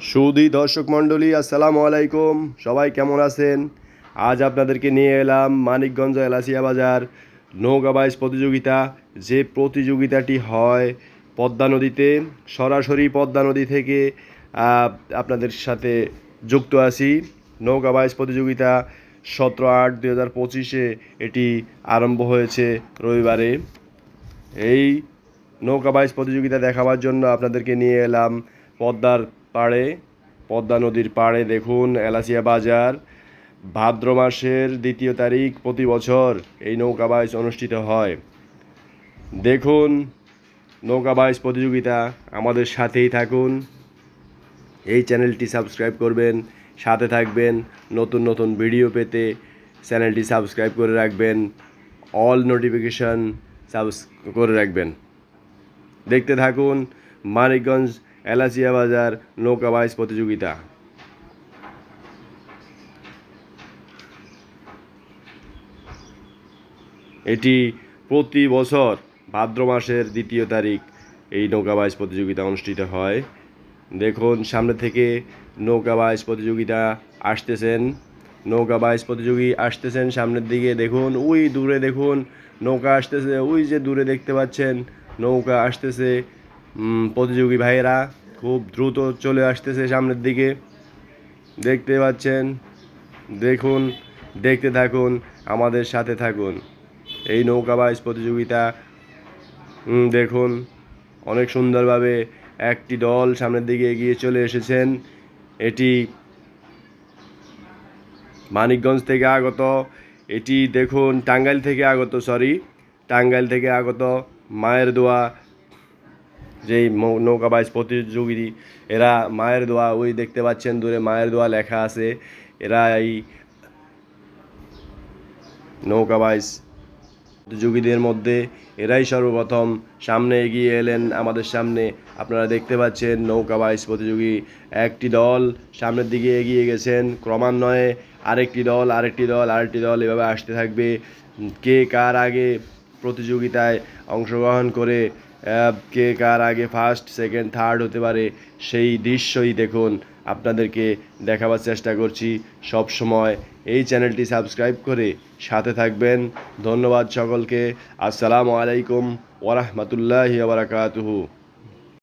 সুদী দর্শক মণ্ডলী, আসসালামু আলাইকুম। সবাই কেমন আছেন? আজ আপনাদেরকে নিয়ে এলাম মানিকগঞ্জ এলাসিয়া বাজার নৌকা বাইচ প্রতিযোগিতা। যে প্রতিযোগিতাটি হয় পদ্মা নদীতে, সরাসরি পদ্মা নদী থেকে আপনাদের সাথে যুক্ত আছি। নৌকা বাইচ প্রতিযোগিতা সতেরো আট দুই হাজার পঁচিশে এটি আরম্ভ হয়েছে রবিবারে। এই নৌকা বাইচ প্রতিযোগিতা দেখাবার জন্য আপনাদেরকে নিয়ে এলাম পদ্মার পাড়ে, পদ্মা নদীর পাড়ে দেখুন এলাচিয়া বাজার। ভাদ্র মাসের দ্বিতীয় তারিখ প্রতি বছর এই নৌকা বাইচ অনুষ্ঠিত হয়। দেখুন নৌকা বাইচ প্রতিযোগিতা আমাদের সাথেই থাকুন। এই চ্যানেলটি সাবস্ক্রাইব করবেন, সাথে থাকবেন, নতুন নতুন ভিডিও পেতে চ্যানেলটি সাবস্ক্রাইব করে রাখবেন, অল নোটিফিকেশন সাবস করে রাখবেন। দেখতে থাকুন মানিকগঞ্জ এলাচিয়া বাজার নৌকা বাইচ প্রতিযোগিতা। এটি প্রতি বছর ভাদ্র মাসের দ্বিতীয় তারিখ এই নৌকা বাইচ প্রতিযোগিতা অনুষ্ঠিত হয়। দেখুন, সামনে থেকে নৌকা বাইচ প্রতিযোগিতা আসতেছেন। নৌকা বাইচ প্রতিযোগী আসতেছেন সামনের দিকে, দেখুন, ওই দূরে দেখুন, নৌকা আসতেছে, ওই যে দূরে দেখতে পাচ্ছেন, নৌকা আসতেছে প্রতিযোগী ভাইয়েরা খুব দ্রুত চলে আসতেছে সামনের দিকে। দেখতে পাচ্ছেন? দেখুন, দেখতে থাকুন, আমাদের সাথে থাকুন। এই নৌকা বাইচ প্রতিযোগিতা দেখুন, অনেক সুন্দরভাবে একটি দল সামনের দিকে এগিয়ে চলে এসেছেন। এটি মানিকগঞ্জ থেকে আগত, এটি দেখুন টাঙ্গাইল থেকে আগত সরি টাঙ্গাইল থেকে আগত মায়ের দোয়া যেই নৌকা বাইচ প্রতিযোগী এরা মায়ের দোয়া, ওই দেখতে পাচ্ছেন দূরে মায়ের দোয়া লেখা আছে। এরা এই নৌকা বাইচ প্রতিযোগীদের মধ্যে এরাই সর্বপ্রথম সামনে এগিয়ে এলেন আমাদের সামনে। আপনারা দেখতে পাচ্ছেন নৌকা বাইচ প্রতিযোগী একটি দল সামনের দিকে এগিয়ে গেছেন। ক্রমান্বয়ে আরেকটি দল আরেকটি দল আরেকটি দল এভাবে আসতে থাকবে। কে কার আগে প্রতিযোগিতায় অংশগ্রহণ করে কে কার আগে ফার্স্ট সেকেন্ড থার্ড হতে পারে, সেই দৃশ্যই দেখুন। আপনাদেরকে দেখাবার চেষ্টা করছি সব সময়। এই চ্যানেলটি সাবস্ক্রাইব করে সাথে থাকবেন। ধন্যবাদ সকলকে। আসসালামু আলাইকুম ওরহমতুল্লাহি বারাকাতুহু।